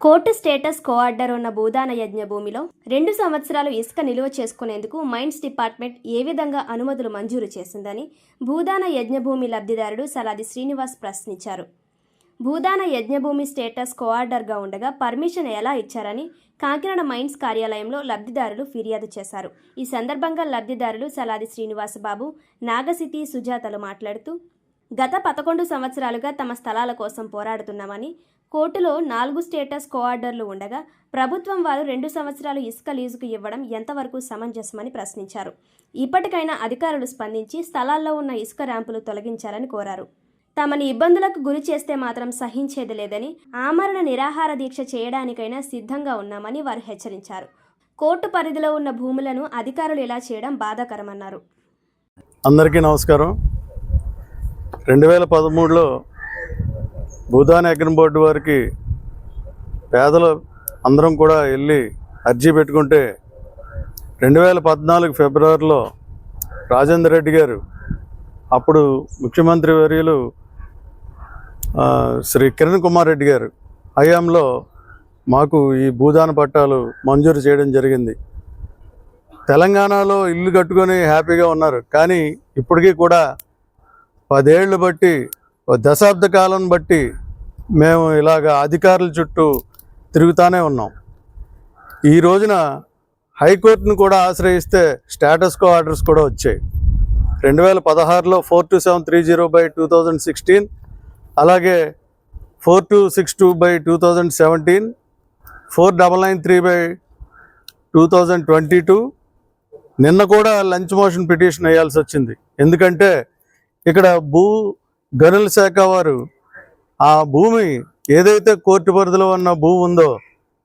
Court status కోఆర్డర్ ఉన్న భూదాన యజ్ఞ భూమిలో రెండు సంవత్సరాలు ఇసుక నిలువ చేసుకునేందుకు మైన్స్ డిపార్ట్మెంట్ ఏ విధంగా అనుమతులు మంజూరు చేసిందని భూదాన యజ్ఞభూమి లబ్ధిదారుడు సలాది శ్రీనివాస్ ప్రశ్నించారు. భూదాన యజ్ఞభూమి స్టేటస్ కోఆర్డర్గా ఉండగా పర్మిషన్ ఎలా ఇచ్చారని కాకినాడ మైన్స్ కార్యాలయంలో లబ్ధిదారులు ఫిర్యాదు చేశారు. ఈ సందర్భంగా లబ్ధిదారులు సలాది శ్రీనివాస్ బాబు నాగసితి సుజాతలు మాట్లాడుతూ గత పదకొండు సంవత్సరాలుగా తమ స్థలాల కోసం పోరాడుతున్నామని కోర్టులో నాలుగు స్టేటస్ కోఆర్డర్లు ఉండగా ప్రభుత్వం వారు రెండు సంవత్సరాలు ఇసుక లీజుకు ఇవ్వడం ఎంతవరకు సమంజసమని ప్రశ్నించారు. ఇప్పటికైనా అధికారులు స్పందించి స్థలాల్లో ఉన్న ఇసుక ర్యాంపులు తొలగించాలని కోరారు. తమని ఇబ్బందులకు గురి చేస్తే మాత్రం సహించేది లేదని ఆమరణ నిరాహార దీక్ష చేయడానికైనా సిద్ధంగా ఉన్నామని వారు హెచ్చరించారు. కోర్టు పరిధిలో ఉన్న భూములను అధికారులు ఇలా చేయడం బాధాకరమన్నారు. అందరికీ నమస్కారం. రెండు వేల పదమూడులో భూదాన్ అగ్ని బోర్డు వారికి పేదలు అందరం కూడా వెళ్ళి అర్జీ పెట్టుకుంటే రెండు వేల పద్నాలుగు ఫిబ్రవరిలో రాజేందర్ రెడ్డి గారు అప్పుడు ముఖ్యమంత్రి వర్యులు శ్రీ కిరణ్ కుమార్ రెడ్డి గారు హయాంలో మాకు ఈ భూదాన పట్టాలు మంజూరు చేయడం జరిగింది. తెలంగాణలో ఇల్లు కట్టుకొని హ్యాపీగా ఉన్నారు. కానీ ఇప్పటికీ కూడా పదేళ్ళు బట్టి దశాబ్ద కాలం బట్టి మేము ఇలాగ అధికారుల చుట్టూ తిరుగుతూనే ఉన్నాం. ఈ రోజున హైకోర్టును కూడా ఆశ్రయిస్తే స్టేటస్ కో ఆర్డర్స్ కూడా వచ్చాయి. రెండు వేల పదహారులో four two seven three zero by two thousand sixteen అలాగే four two six two by two thousand seventeen four double nine three by two thousand twenty two. నిన్న కూడా లంచ్ మోషన్ పిటిషన్ వేయాల్సి వచ్చింది. ఎందుకంటే ఇక్కడ భూ గనుల శాఖ వారు ఆ భూమి ఏదైతే కోర్టు పరిధిలో ఉన్న భూమి ఉందో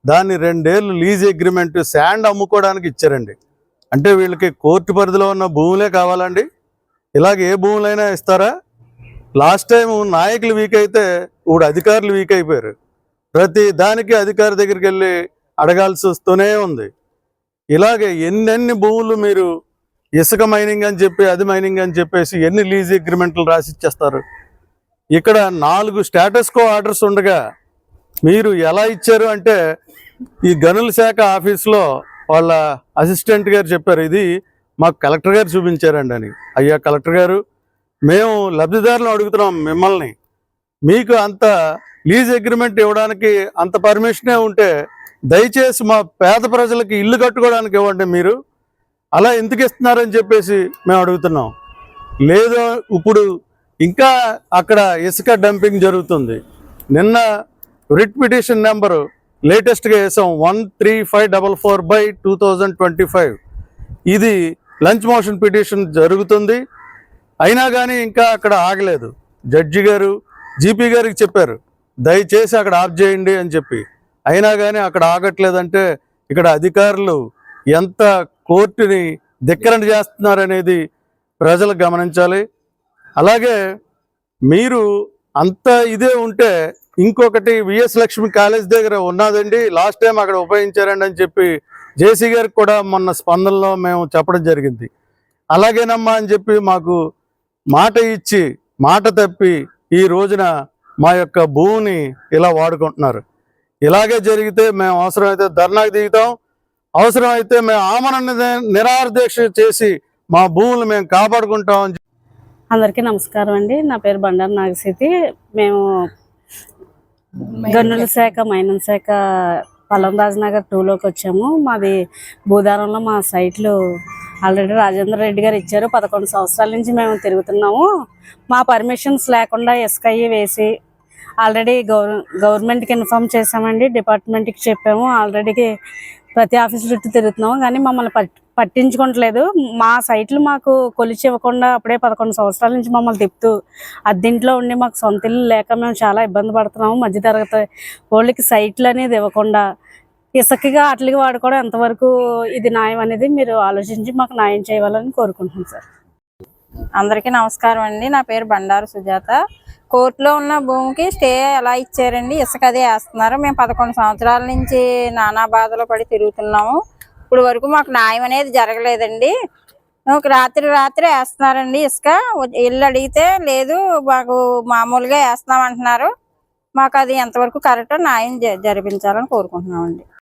దాన్ని రెండేళ్ళు లీజ్ అగ్రిమెంట్ శాండ్ అమ్ముకోవడానికి ఇచ్చారండి. అంటే వీళ్ళకి కోర్టు పరిధిలో ఉన్న భూములే కావాలండి. ఇలాగ ఏ భూములైనా ఇస్తారా? లాస్ట్ టైం నాయకులు వీక్ అయితే ఇప్పుడు అధికారులు వీక్ అయిపోయారు. ప్రతి దానికి అధికారి దగ్గరికి వెళ్ళి అడగాల్సి వస్తూనే ఉంది. ఇలాగే ఎన్నెన్ని భూములు మీరు ఇసుక మైనింగ్ అని చెప్పి అది మైనింగ్ అని చెప్పేసి ఎన్ని లీజ్ అగ్రిమెంట్లు రాసి ఇచ్చేస్తారు? ఇక్కడ నాలుగు స్టేటస్ కో ఆర్డర్స్ ఉండగా మీరు ఎలా ఇచ్చారు అంటే ఈ గనుల శాఖ ఆఫీస్లో వాళ్ళ అసిస్టెంట్ గారు చెప్పారు ఇది మాకు కలెక్టర్ గారు చూపించారండి అని. అయ్యా కలెక్టర్ గారు మేము లబ్ధిదారులను అడుగుతున్నాం మిమ్మల్ని. మీకు అంత లీజ్ అగ్రిమెంట్ ఇవ్వడానికి అంత పర్మిషనే ఉంటే దయచేసి మా పేద ప్రజలకి ఇల్లు కట్టుకోవడానికి ఇవ్వండి మీరు. అలా ఎందుకు ఇస్తున్నారని చెప్పేసి మేము అడుగుతున్నాం. లేదు ఇప్పుడు ఇంకా అక్కడ ఇసుక డంపింగ్ జరుగుతుంది. నిన్న రిట్ పిటిషన్ నెంబరు లేటెస్ట్గా వేసాం one three five double four by two thousand twenty five. ఇది లంచ్ మోషన్ పిటిషన్ జరుగుతుంది. అయినా కానీ ఇంకా అక్కడ ఆగలేదు. జడ్జి గారు జీపీ గారికి చెప్పారు దయచేసి అక్కడ ఆఫ్ చేయండి అని చెప్పి. అయినా కానీ అక్కడ ఆగట్లేదంటే ఇక్కడ అధికారులు ఎంత కోర్టుని ధిక్కరణ చేస్తున్నారనేది ప్రజలు గమనించాలి. అలాగే మీరు అంత ఇదే ఉంటే ఇంకొకటి విఎస్ లక్ష్మి కాలేజ్ దగ్గర ఉన్నదండి. లాస్ట్ టైం అక్కడ ఉపయోగించారండి అని చెప్పి జేసీ గారికి కూడా మొన్న స్పందనలో మేము చెప్పడం జరిగింది. అలాగేనమ్మా అని చెప్పి మాకు మాట ఇచ్చి మాట తప్పి ఈ రోజున మా యొక్క భూమిని ఇలా వాడుకుంటున్నారు. ఇలాగే జరిగితే మేము అవసరమైతే ధర్నాకు దిగుతాం. అవసరమైతే మేము ఆమరణ నిరాహార దీక్ష చేసి మా భూములు మేము కాపాడుకుంటాం అందరికీ నమస్కారం అండి. నా పేరు బండారు నాగసీతి మేము గన్నుల శాఖ. మైనం శాఖ పల్లంరాజు నగర్ టూలోకి వచ్చాము. మాది భూదారంలో మా సైట్లు ఆల్రెడీ రాజేంద్ర రెడ్డి గారు ఇచ్చారు. పదకొండు సంవత్సరాల నుంచి మేము తిరుగుతున్నాము. మా పర్మిషన్స్ లేకుండా ఇసుక అయ్యి వేసి ఆల్రెడీ గవర్ గవర్నమెంట్కి ఇన్ఫామ్ చేసామండి డిపార్ట్మెంట్కి చెప్పాము. ఆల్రెడీ ప్రతి ఆఫీస్ చుట్టూ తిరుగుతున్నాం కానీ మమ్మల్ని పట్ పట్టించుకోవట్లేదు. మా సైట్లు మాకు కొలిచి ఇవ్వకుండా అప్పుడే పదకొండు సంవత్సరాల నుంచి మమ్మల్ని తిప్పుతూ అద్దెంట్లో ఉండి మాకు సొంత ఇల్లు లేక మేము చాలా ఇబ్బంది పడుతున్నాము. మధ్యతరగతి వాళ్ళకి సైట్లు అనేది ఇవ్వకుండా ఇసుకగా అట్లకి వాడుకోవడం ఎంతవరకు ఇది న్యాయం అనేది మీరు ఆలోచించి మాకు న్యాయం చేయాలని కోరుకుంటున్నాం సార్. అందరికీ నమస్కారం అండి. నా పేరు బండారు సుజాత. కోర్టులో ఉన్న భూమికి స్టే ఎలా ఇచ్చారండి? ఇసుక అదే వేస్తున్నారు. మేము పదకొండు సంవత్సరాల నుంచి నానా బాధలు పడి తిరుగుతున్నాము. ఇప్పుడు వరకు మాకు న్యాయం అనేది జరగలేదండి. రాత్రి రాత్రి వేస్తున్నారండి ఇసుక. ఇల్లు అడిగితే లేదు మాకు మామూలుగా వేస్తున్నాం అంటున్నారు మాకు అది ఎంతవరకు కరెక్టో న్యాయం జ- జరిపించాలని కోరుకుంటున్నామండి.